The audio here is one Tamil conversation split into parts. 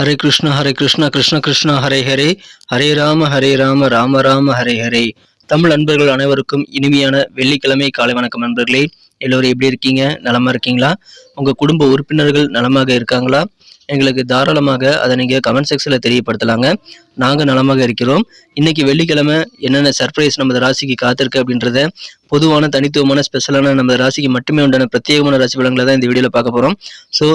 ஹரே கிருஷ்ண ஹரே கிருஷ்ண கிருஷ்ண கிருஷ்ண ஹரே ஹரே. ஹரே ராம ஹரே ராம ராம ராம ஹரே ஹரே. தமிழ் அன்பர்கள் அனைவருக்கும் இனிமையான வெள்ளிக்கிழமை காலை வணக்கம் நண்பர்களே. எல்லோரும் எப்படி இருக்கீங்க? நலமா இருக்கீங்களா? உங்க குடும்ப உறுப்பினர்கள் நலமாக இருக்காங்களா? எங்களுக்கு தாராளமாக அதை நீங்கள் கமெண்ட் செக்ஷனில் தெரியப்படுத்தலாங்க. நாங்கள் நலமாக இருக்கிறோம். இன்னைக்கு வெள்ளிக்கிழமை என்னென்ன சர்ப்ரைஸ் நமது ராசிக்கு காத்திருக்கு அப்படின்றத பொதுவான தனித்துவமான ஸ்பெஷலான நமது ராசிக்கு மட்டுமே உண்டான பிரத்யேகமான ராசி பலன்களை தான் இந்த வீடியோவில் பார்க்க போகிறோம் ஸோ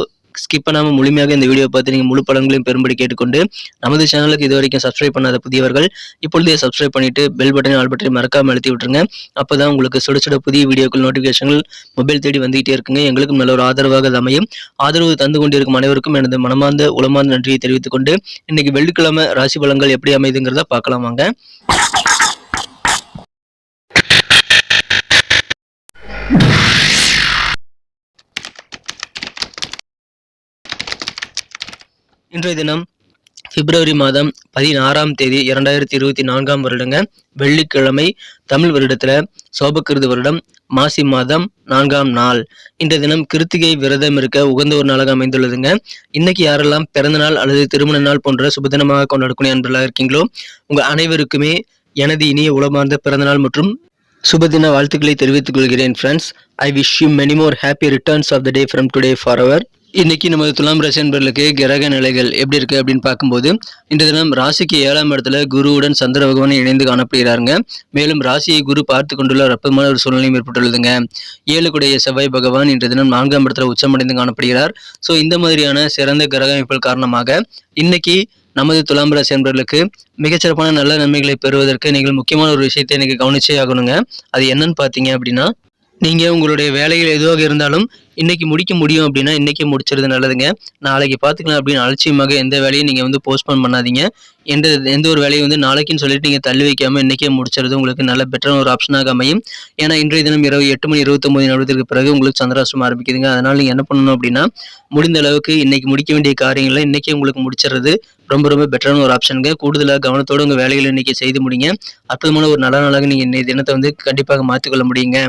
ஸ்கிப் பண்ணாமல் முழுமையாக இந்த வீடியோ பார்த்து நீங்கள் முழு படங்களையும் பெரும்படி கேட்டுக்கொண்டு நமது சேனலுக்கு இது வரைக்கும் சப்ஸ்கிரைப் பண்ணாத புதியவர்கள் இப்பொழுதே சப்ஸ்கிரைப் பண்ணிட்டு பெல் பட்டனையும் ஆல் பட்டனை மறக்காமல் அழுத்தி விட்டுருங்க. அப்போ தான் உங்களுக்கு சுட சுட புதிய வீடியோக்கள் நோட்டிஃபிகேஷன்கள் மொபைல் தேடி வந்துகிட்டே இருக்குங்க. எங்களுக்கும் நல்ல ஒரு ஆதரவாக அது அமையும். ஆதரவு தந்து கொண்டிருக்கும் அனைவருக்கும் எனது மனமார்ந்த உளமார்ந்த நன்றியை தெரிவித்துக் கொண்டு இன்னைக்கு வெள்ளிக்கிழமை ராசி பலன்கள் எப்படி அமைதுங்கிறத பார்க்கலாம் வாங்க. இன்றைய தினம் பிப்ரவரி மாதம் பதினாறாம் தேதி இரண்டாயிரத்தி இருபத்தி நான்காம் வருடங்க வெள்ளிக்கிழமை தமிழ் வருடத்துல சோபக்கிருது வருடம் மாசி மாதம் நான்காம் நாள். இன்றைய தினம் கிருத்திகை விரதம் இருக்க உகந்த ஒரு நாளாக அமைந்துள்ளதுங்க. இன்னைக்கு யாரெல்லாம் பிறந்த நாள் அல்லது திருமண நாள் போன்ற சுபதினமாக கொண்டாடக்கூடிய அன்பர்களாக இருக்கீங்களோ உங்க அனைவருக்குமே எனது இனிய உளமார்ந்த பிறந்தநாள் மற்றும் சுபதின வாழ்த்துக்களை தெரிவித்துக் கொள்கிறேன் friends I wish you many more happy returns of the day from today for our இன்னைக்கு நமது துலாம் ராசி என்பர்களுக்கு கிரக நிலைகள் எப்படி இருக்குது அப்படின்னு பார்க்கும்போது இந்த தினம் ராசிக்கு ஏழாம் இடத்துல குருவுடன் சந்திர பகவானை இணைந்து காணப்படுகிறாருங்க. மேலும் ராசியை குரு பார்த்து கொண்டுள்ள ரப்பமான ஒரு சூழ்நிலையும் ஏற்பட்டுள்ளதுங்க. ஏழுக்குடைய செவ்வாய் பகவான் இன்றைய தினம் நான்காம் இடத்துல உச்சமடைந்து காணப்படுகிறார். ஸோ இந்த மாதிரியான சிறந்த கிரக அமைப்புகள் காரணமாக இன்னைக்கு நமது துலாம் ராசி என்பவர்களுக்கு மிகச்சிறப்பான நல்ல நன்மைகளை பெறுவதற்கு நீங்கள் முக்கியமான ஒரு விஷயத்தை எனக்கு கவனிச்சே ஆகணுங்க. அது என்னன்னு பார்த்தீங்க அப்படின்னா நீங்கள் உங்களுடைய வேலைகள் எதுவாக இருந்தாலும் இன்னைக்கு முடிக்க முடியும் அப்படின்னா இன்றைக்கே முடிச்சிருது நல்லதுங்க. நாளைக்கு பார்த்துக்கலாம் அப்படின்னு அலட்சியமாக எந்த வேலையும் நீங்கள் வந்து போஸ்ட்போன் பண்ணாதீங்க. எந்த எந்த ஒரு வேலையும் வந்து நாளைக்குன்னு சொல்லிட்டு நீங்கள் தள்ளி வைக்காமல் இன்னைக்கே முடிச்சிருது உங்களுக்கு நல்ல பெட்டரான ஒரு ஆப்ஷனாக அமையும். ஏன்னா இன்றைய தினம் இரவு எட்டு மணி இருபத்தொம்பது நிமிடத்திற்கு பிறகு உங்களுக்கு சந்திராசிரமம் ஆரம்பிக்குதுங்க. அதனால் நீங்கள் என்ன பண்ணணும் அப்படின்னா முடிந்த அளவுக்கு இன்னைக்கு முடிக்க வேண்டிய காரியங்களை இன்றைக்கே உங்களுக்கு முடிச்சிடுறது ரொம்ப ரொம்ப பெட்டரான ஒரு ஆப்ஷனுங்க கூடுதலாக கவனத்தோடு உங்கள் வேலைகளை இன்றைக்கி செய்து முடிங்க. அற்புதமான ஒரு நல்ல நாளாக நீங்கள் இன்றைய தினத்தை வந்து கண்டிப்பாக மாற்றிக்கொள்ள முடியுங்க.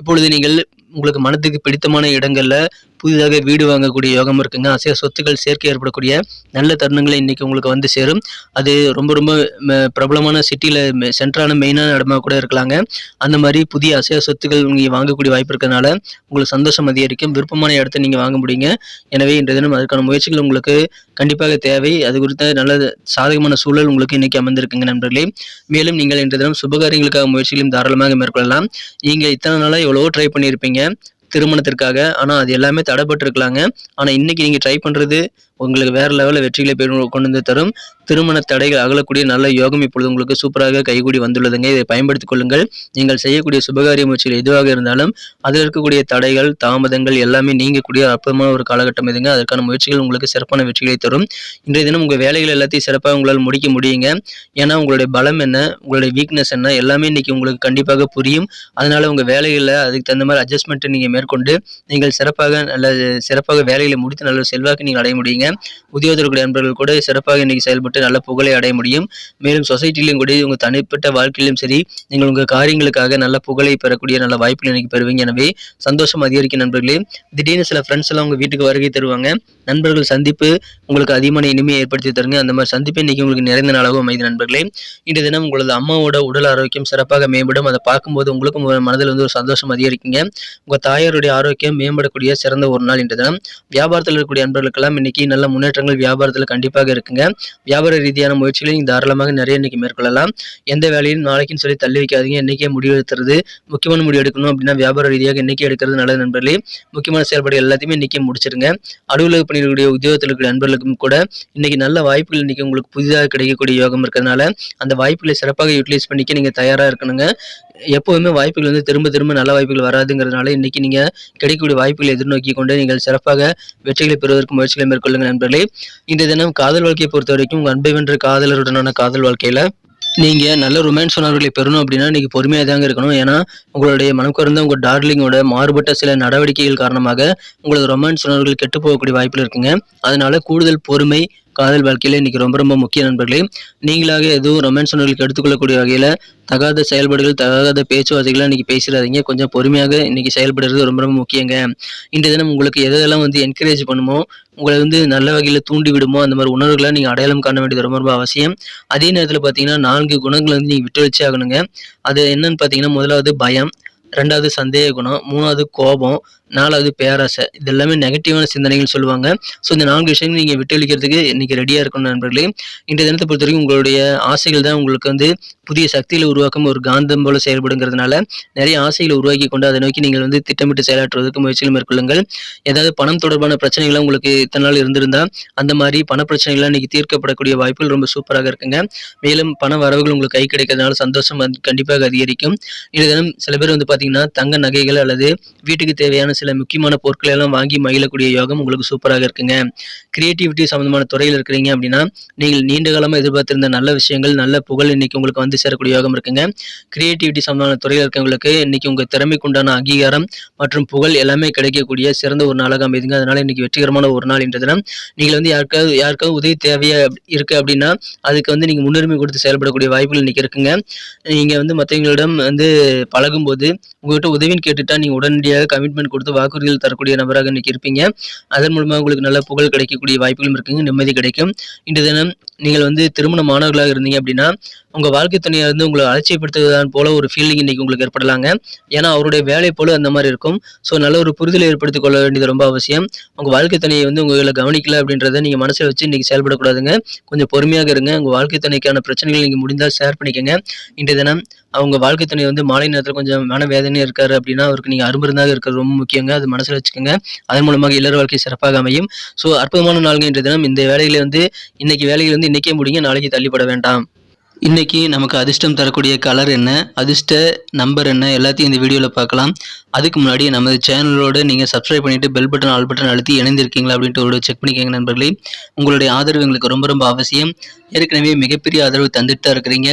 இப்பொழுது நீங்கள் உங்களுக்கு மனதுக்கு பிடித்தமான இடங்கள்ல புதிதாக வீடு வாங்கக்கூடிய யோகம் இருக்குங்க அசைய சொத்துக்கள் சேர்க்கை ஏற்படக்கூடிய நல்ல தருணங்களை இன்னைக்கு உங்களுக்கு வந்து சேரும். அது ரொம்ப ரொம்ப ம- பிரபலமான சிட்டியில் சென்ட்ரான மெயினான இடமா கூட இருக்கலாங்க. அந்த மாதிரி புதிய அசைய சொத்துக்கள் நீங்கள் வாங்கக்கூடிய வாய்ப்பு இருக்கிறதுனால உங்களுக்கு சந்தோஷம் அதிகரிக்கும். விருப்பமான இடத்த நீங்கள் வாங்க முடியுங்க. எனவே இன்றைய தினம் அதற்கான முயற்சிகள் உங்களுக்கு கண்டிப்பாக தேவை. அது குறித்த நல்ல சாதகமான சூழல் உங்களுக்கு இன்னைக்கு அமைந்திருக்குங்க நண்பர்களே. மேலும் நீங்கள் இன்றைய தினம் சுபகாரியங்களுக்காக முயற்சிகளையும் தாராளமாக மேற்கொள்ளலாம். நீங்கள் இத்தனை நாளாக எவ்வளவோ ட்ரை பண்ணியிருப்பீங்க. திருமணத்திற்காக. ஆனால் அது எல்லாமே தடைப்பட்டிருக்கலாங்க. ஆனால் இன்னைக்கு நீங்கள் ட்ரை பண்ணுறது உங்களுக்கு வேற லெவலில் வெற்றிகளை பெரு கொண்டு வந்து தரும். திருமண தடைகள் அகலக்கூடிய நல்ல யோகம் இப்பொழுது உங்களுக்கு சூப்பராக கைகூடி வந்துள்ளதுங்க. இதை பயன்படுத்திக் கொள்ளுங்கள். நீங்கள் செய்யக்கூடிய சுபகாரிய முயற்சிகள் எதுவாக இருந்தாலும் அதில் இருக்கக்கூடிய தடைகள் தாமதங்கள் எல்லாமே நீங்கக்கூடிய அற்புதமான ஒரு காலகட்டம் இதுங்க. அதற்கான முயற்சிகள் உங்களுக்கு சிறப்பான வெற்றிகளை தரும். இன்றைய தினம் உங்கள் வேலைகள் எல்லாத்தையும் சிறப்பாக உங்களால் முடிக்க முடியுங்க. ஏன்னா உங்களுடைய பலம் என்ன உங்களுடைய வீக்னஸ் என்ன எல்லாமே இன்னைக்கு உங்களுக்கு கண்டிப்பாக புரியும். அதனால உங்கள் வேலைகளில் அதுக்கு தகுந்த மாதிரி அட்ஜஸ்ட்மெண்ட்டை நீங்கள் மேற்கொண்டு நீங்கள் சிறப்பாக நல்ல சிறப்பாக வேலைகளை முடித்து நல்ல செல்வாக்கு நீங்கள் அடைய முடியுங்க. உத்தியோகத்தருடைய நண்பர்கள் கூட சிறப்பாக இன்னைக்கு செயல்பட்டு நல்ல புகழை அடைய முடியும். மேலும் சொசைட்டிலையும் கூட உங்கள் தனிப்பட்ட வாழ்க்கையிலும் சரி நீங்கள் உங்கள் காரியங்களுக்காக நல்ல புகழை பெறக்கூடிய நல்ல வாய்ப்புகள் இன்னைக்கு பெறுவீங்க. எனவே சந்தோஷம் அதிகரிக்கும் நண்பர்களே. திடீர்னு சில ஃப்ரெண்ட்ஸ் எல்லாம் உங்கள் வீட்டுக்கு வருகை தருவாங்க. நண்பர்கள் சந்திப்பு உங்களுக்கு அதிகமான இனிமையை ஏற்படுத்தி தருங்க. அந்த மாதிரி சந்திப்பு இன்னைக்கு உங்களுக்கு நிறைந்த நாளாகவும் அமைதி நண்பர்களே. இன்றைய தினம் உங்களது அம்மாவோட உடல் ஆரோக்கியம் சிறப்பாக மேம்படும். அதை பார்க்கும்போது உங்களுக்கும் மனதில் வந்து ஒரு சந்தோஷம் அதிகரிக்குங்க. உங்கள் தாயாருடைய ஆரோக்கியம் மேம்படக்கூடிய சிறந்த ஒரு நாள் இன்றைய தினம். வியாபாரத்தில் இருக்கக்கூடிய நண்பர்களுக்கெல்லாம் இன்னைக்கு நல்ல முன்னேற்றங்கள் வியாபாரத்தில் கண்டிப்பாக இருக்குங்க. வியாபார ரீதியான முயற்சிகளை நீங்கள் தாராளமாக நிறைய இன்னைக்கு மேற்கொள்ளலாம். எந்த வேலையும் நாளைக்குன்னு சொல்லி தள்ளி வைக்காதீங்க. இன்னைக்கே முடிவு எடுத்துறது முக்கியமான முடிவு எடுக்கணும் அப்படின்னா வியாபார ரீதியாக இன்றைக்கி எடுக்கிறது நல்லது நண்பர்களே. முக்கியமான செயல்பாடு எல்லாத்தையுமே இன்னைக்கு முடிச்சிருங்க. அலுவலக பணிகளுடைய உத்தியோகத்தில் இருக்கிற நண்பர்களுக்கும் கூட இன்றைக்கி நல்ல வாய்ப்புகள் இன்றைக்கி உங்களுக்கு புதிதாக கிடைக்கக்கூடிய யோகம் இருக்கிறதுனால அந்த வாய்ப்புகளை சிறப்பாக யூட்டிலைஸ் பண்ணிக்க நீங்கள் தயாராக இருக்கணுங்க. எப்போதுமே வாய்ப்புகள் வந்து திரும்ப திரும்ப நல்ல வாய்ப்புகள் வராதுங்கிறதுனால இன்றைக்கி நீங்கள் கிடைக்கக்கூடிய வாய்ப்புகளை எதிர்நோக்கி கொண்டு நீங்கள் சிறப்பாக வெற்றிகளை பெறுவதற்கு முயற்சிகளை மேற்கொள்ளுங்கள் நண்பர்களே. இந்த தினம் காதல் வாழ்க்கையை பொறுத்த வரைக்கும் உங்கள் அன்பை வென்ற காதலருடனான காதல் வாழ்க்கையில் நீங்கள் நல்ல ரொமான்ஸ் உணர்வுகளை பெறணும் அப்படின்னா நீங்கள் பொறுமையாக தாங்க இருக்கணும். ஏன்னா உங்களுடைய மனக்குறந்த உங்கள் டார்லிங்கோட மாறுபட்ட சில நடவடிக்கைகள் காரணமாக உங்களது ரொமான்ஸ் உணர்வுகள் கெட்டு போகக்கூடிய வாய்ப்புகள் இருக்குங்க. அதனால கூடுதல் பொறுமை காதல் வாழ்க்கையில் இன்னைக்கு ரொம்ப ரொம்ப முக்கிய நண்பர்களே நீங்களாக எதுவும் ரொமான்ஸ் உணர்வுகளுக்கு எடுத்துக்கொள்ளக்கூடிய வகையில் தகாத செயல்பாடுகள் தகாத பேச்சுவார்த்தைகளை இன்றைக்கி பேசிடாதீங்க. கொஞ்சம் பொறுமையாக இன்றைக்கி செயல்படுறது ரொம்ப ரொம்ப முக்கியங்க. இந்த தினம் உங்களுக்கு எதெல்லாம் வந்து என்கரேஜ் பண்ணுமோ உங்களை வந்து நல்ல வகையில் தூண்டி விடுமோ அந்த மாதிரி உணர்வுகளை நீங்கள் அடையாளம் காண வேண்டியது ரொம்ப ரொம்ப அவசியம். அதே நேரத்தில் பார்த்தீங்கன்னா நான்கு குணங்களை வந்து நீங்கள் விட்டு வச்சே ஆகணுங்க. அது என்னன்னு பார்த்தீங்கன்னா முதலாவது பயம் ரெண்டாவது சந்தேக குணம் மூணாவது கோபம் நாலாவது பேராசை. இது எல்லாமே நெகட்டிவான சிந்தனைகள் சொல்லுவாங்க. ஸோ இந்த நான்கு விஷயங்கள் நீங்கள் விட்டளிக்கிறதுக்கு இன்றைக்கி ரெடியாக இருக்கணும் நண்பர்களே. இன்றைய தினத்தை பொறுத்த வரைக்கும் உங்களுடைய ஆசைகள் தான் உங்களுக்கு வந்து புதிய சக்தியில் உருவாக்கும் ஒரு காந்தம் போல செயல்படுங்கிறதுனால நிறைய ஆசைகளை உருவாக்கி கொண்டு அதை நோக்கி நீங்கள் வந்து திட்டமிட்டு செயலாற்றுவதற்கு முயற்சிகள் மேற்கொள்ளுங்கள். ஏதாவது பணம் தொடர்பான பிரச்சனைகள்லாம் உங்களுக்கு இத்தனை நாள் இருந்திருந்தால் அந்த மாதிரி பண பிரச்சனைகள்லாம் இன்னைக்கு தீர்க்கப்படக்கூடிய வாய்ப்புகள் ரொம்ப சூப்பராக இருக்குங்க. மேலும் பண வரவுகள் உங்களுக்கு கை கிடைக்கிறதுனால சந்தோஷம் கண்டிப்பாக அதிகரிக்கும். இன்றைய தினம் சில பேர் வந்து பார்த்தீங்கன்னா தங்க நகைகள் அல்லது வீட்டுக்கு தேவையான சில முக்கியமான பொருட்களை எல்லாம் வாங்கி மகிழக்கூடிய யோகம் உங்களுக்கு சூப்பராக இருக்குங்க. கிரியேட்டிவிட்டி சம்பந்தமான துறையில் இருக்கிறீங்க அப்படின்னா நீங்கள் நீண்ட காலமாக எதிர்பார்த்திருந்த நல்ல விஷயங்கள் நல்ல புகழ் இன்னைக்கு உங்களுக்கு வந்து சேரக்கூடிய யோகம் இருக்குங்க. கிரியேட்டிவிட்டி சம்பந்தமான துறையில் இருக்கவங்களுக்கு இன்னைக்கு உங்கள் திறமைக்கு உண்டான அங்கீகாரம் மற்றும் புகழ் எல்லாமே கிடைக்கக்கூடிய சிறந்த ஒரு நாளாக அமைதுங்க. அதனால இன்னைக்கு வெற்றிகரமான ஒரு நாள் என்ற தினம். நீங்கள் வந்து யாருக்காவது யாருக்காவது உதவி தேவையா இருக்கு அப்படின்னா அதுக்கு வந்து நீங்கள் முன்னுரிமை கொடுத்து செயல்படக்கூடிய வாய்ப்புகள் இன்னைக்கு இருக்குங்க. நீங்கள் வந்து மற்றவங்களிடம் வந்து பழகும்போது உங்ககிட்ட உதவின்னு கேட்டுட்டா நீங்கள் உடனடியாக கமிட்மெண்ட் கொடுத்து வாக்குறுதிகள் தரக்கூடிய நபராக இன்னைக்கு இருப்பீங்க. அதன் மூலமாக உங்களுக்கு நல்ல புகழ் கிடைக்கக்கூடிய வாய்ப்புகளும் இருக்குங்க. நிம்மதி கிடைக்கும். இன்று தினம் நீங்கள் வந்து திருமண மாணவர்களாக இருந்தீங்க அப்படின்னா உங்கள் வாழ்க்கை துணையை வந்து உங்களை அலட்சியப்படுத்துவதான் போல ஒரு ஃபீலிங் இன்னைக்கு உங்களுக்கு ஏற்படலாங்க. ஏன்னா அவருடைய வேலை போல அந்த மாதிரி இருக்கும். ஸோ நல்ல ஒரு புரிதலை ஏற்படுத்திக் கொள்ள வேண்டியது ரொம்ப அவசியம். உங்கள் வாழ்க்கை துணையை வந்து உங்களை கவனிக்கல அப்படின்றத நீங்கள் மனசில் வச்சு இன்னைக்கு செயல்படக்கூடாதுங்க. கொஞ்சம் பொறுமையாக இருங்க. உங்கள் வாழ்க்கை துணைக்கான பிரச்சனைகள் நீங்கள் முடிந்தால் ஷேர் பண்ணிக்கோங்க. இன்றைய தினம் அவங்க வாழ்க்கை துணை வந்து மாலை நேரத்தில் கொஞ்சம் மன வேதனையாக இருக்காரு அப்படின்னா அவருக்கு நீங்கள் அருமருந்தாக இருக்கிறது ரொம்ப முக்கியம். முக்கியங்க அது மனசில் வச்சுக்கோங்க. அதன் மூலமாக இல்லற வாழ்க்கை சிறப்பாக அமையும். ஸோ அற்புதமான நாள்கள் என்ற தினம். இந்த வேலைகளை வந்து இன்னைக்கு வேலைகள் வந்து இன்னைக்கே முடிங்க நாளைக்கு தள்ளிப்பட வேண்டாம். இன்னைக்கு நமக்கு அதிர்ஷ்டம் தரக்கூடிய கலர் என்ன அதிர்ஷ்ட நம்பர் என்ன எல்லாத்தையும் இந்த வீடியோவில் பார்க்கலாம். அதுக்கு முன்னாடி நமது சேனலோடு நீங்கள் சப்ஸ்கிரைப் பண்ணிட்டு பெல் பட்டன் ஆல் பட்டன் அழுத்தி இணைந்திருக்கீங்களா அப்படின்ட்டு ஒரு செக் பண்ணிக்கோங்க நண்பர்களே. உங்களுடைய ஆதரவு எங்களுக்கு ரொம்ப ரொம்ப அவசியம். ஏற்கனவே மிகப்பெரிய ஆதரவு தந்துட்டு தான் இருக்கிறீங்க.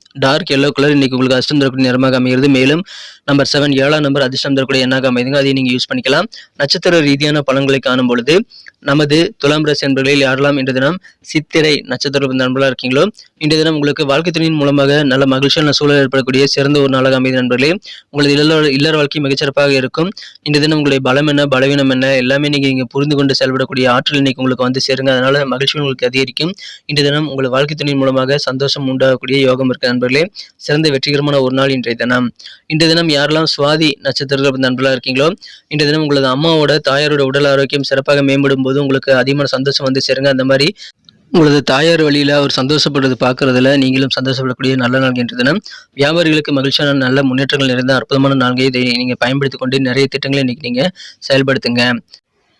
டார்க் எல்லோ கலர் இன்னைக்கு உங்களுக்கு அதிர்ஷ்டம் தரக்கூடிய நிறமாக அமைகிறது. மேலும் நம்பர் செவன் ஏழாம் நம்பர் அதிர்ஷ்டம் தரக்கூடிய எண்ணாக அமைதுங்க. அதையும் நீங்கள் யூஸ் பண்ணிக்கலாம். நட்சத்திர ரீதியான பலன்களை காணும் பொழுது நமது துலாம் ராசி என்பர்களில் யாரெல்லாம் இன்று தினம் சித்திரை நட்சத்திர நண்பர்களாக இருக்கீங்களோ இன்றைய தினம் உங்களுக்கு வாழ்க்கை துணையின் மூலமாக நல்ல மகிழ்ச்சியான சூழல் ஏற்படக்கூடிய சிறந்த ஒரு நாளாக அமைதி நண்பர்களே. உங்களது இல்லற இல்லற வாழ்க்கை மிகச்சிறப்பாக இருக்கும். இன்றைய தினம் உங்களுடைய பலம் என்ன பலவீனம் என்ன எல்லாமே நீங்கள் இங்கே புரிந்து கொண்டு செயல்படக்கூடிய ஆற்றல் இன்னைக்கு உங்களுக்கு வந்து சேருங்க. அதனால மகிழ்ச்சி உங்களுக்கு அதிகரிக்கும். இன்றைய தினம் உங்கள் வாழ்க்கை துணையின் மூலமாக சந்தோஷம் உண்டாகக்கூடிய யோகம் இருக்கு நண்பர்களே சிறந்த வெற்றிகரமான ஒரு நாள் இன்றைய தினம். இன்றைய தினம் யாரெல்லாம் சுவாதி நட்சத்திரத்தில் நண்பர்களாக இருக்கீங்களோ இன்றைய தினம் உங்களது அம்மாவோட தாயாரோட உடல் ஆரோக்கியம் சிறப்பாக மேம்படும் போது உங்களுக்கு அதிகமான சந்தோஷம் வந்து சேருங்க. அந்த மாதிரி உங்களது தாயார் வழியில் அவர் சந்தோஷப்படுறது பார்க்கறதுல நீங்களும் சந்தோஷப்படக்கூடிய நல்ல நாள் என்ற தினம். வியாபாரிகளுக்கு மகிழ்ச்சியான நல்ல முன்னேற்றங்கள் நிறைந்த அற்புதமான நாள்களை இதை நீங்கள் பயன்படுத்தி கொண்டு நிறைய திட்டங்களை இன்னைக்கு நீங்கள் செயல்படுத்துங்க.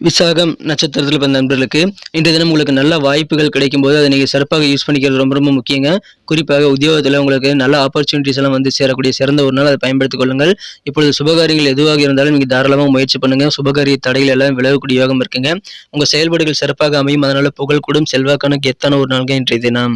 விசாகம் நட்சத்திரத்தில் பிறந்த நண்பர்களுக்கு இன்றைய தினம் உங்களுக்கு நல்ல வாய்ப்புகள் கிடைக்கும் போது அதை நீங்கள் சிறப்பாக யூஸ் பண்ணிக்கிறது ரொம்ப ரொம்ப முக்கியங்க. குறிப்பாக உத்தியோகத்தில் உங்களுக்கு நல்ல ஆப்பர்ச்சுனிட்டிஸ் எல்லாம் வந்து சேரக்கூடிய சிறந்த ஒரு நாள் அதை பயன்படுத்திக் கொள்ளுங்கள். இப்பொழுது சுபகாரியங்கள் எதுவாக இருந்தாலும் நீங்கள் தாராளமாக முயற்சி பண்ணுங்கள் சுபகாரிய தடைகள் எல்லாம் விலகக்கூடிய யோகம் இருக்குங்க. உங்கள் செயல்பாடுகள் சிறப்பாக அமையும். அதனால் புகழ் கூடும். செல்வாக்கான கெத்தான ஒரு நாள்கள் இன்றைய தினம்.